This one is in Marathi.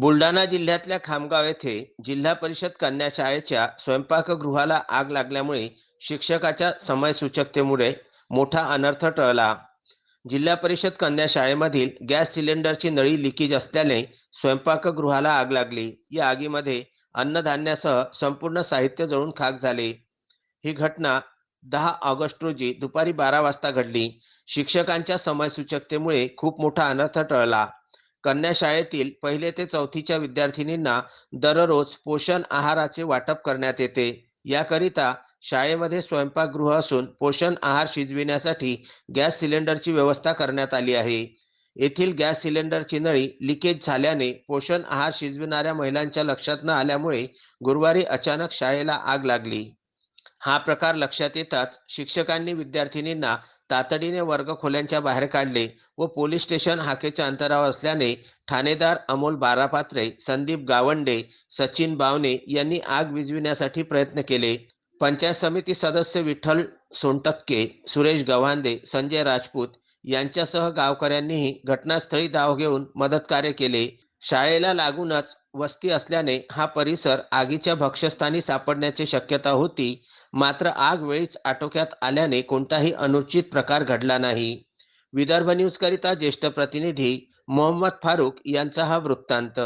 बुलढाणा जिल्ह्यातल्या खामगाव येथे जिल्हा परिषद कन्या शाळेच्या स्वयंपाकगृहाला आग लागल्यामुळे शिक्षकाच्या समयसूचकतेमुळे मोठा अनर्थ टळला. जिल्हा परिषद कन्या शाळेमधील गॅस सिलेंडरची नळी लिकेज असल्याने स्वयंपाकगृहाला आग लागली. या आगीमध्ये अन्नधान्यासह संपूर्ण साहित्य जळून खाक झाले. ही घटना दहा ऑगस्ट रोजी दुपारी बारा वाजता घडली. शिक्षकांच्या समयसूचकतेमुळे खूप मोठा अनर्थ टळला. कन्या शाळेतील पहिले ते चौथीच्या विद्यार्थिनींना दररोज पोषण आहाराचे वाटप करण्यात येते. याकरिता शाळेमध्ये स्वयंपाकगृह असून पोषण आहार शिजविण्यासाठी गॅस सिलेंडरची व्यवस्था करण्यात आली आहे. येथील गॅस सिलेंडरची नळी लिकेज झाल्याने पोषण आहार शिजविणाऱ्या महिलांच्या लक्षात न आल्यामुळे गुरुवारी अचानक शाळेला आग लागली. हा प्रकार लक्षात येताच शिक्षकांनी विद्यार्थिनींना तातडीने वर्गखोल्यांच्या बाहेर काढले व पोलीस स्टेशन हाकेच्या अंतरावर असल्याने ठाणेदार अमोल बारापात्रे संदीप गावंडे सचिन बावने यांनी आग विझविण्यासाठी प्रयत्न केले. पंचायत समिती सदस्य विठ्ठल सोनटक्के सुरेश गव्हांदे संजय राजपूत यांच्यासह गावकऱ्यांनीही घटनास्थळी धाव घेऊन मदत कार्य केले. शाळेला लागूनच वस्ती असल्याने हा परिसर आगीच्या भक्ष्यस्थानी सापडण्याची शक्यता होती. मात्र आग वेळीच आटोक्यात आल्याने कोणताही अनुचित प्रकार घडला नाही. विदर्भ न्यूज करिता ज्येष्ठ प्रतिनिधी मोहम्मद फारूक यांचा हा वृत्तांत.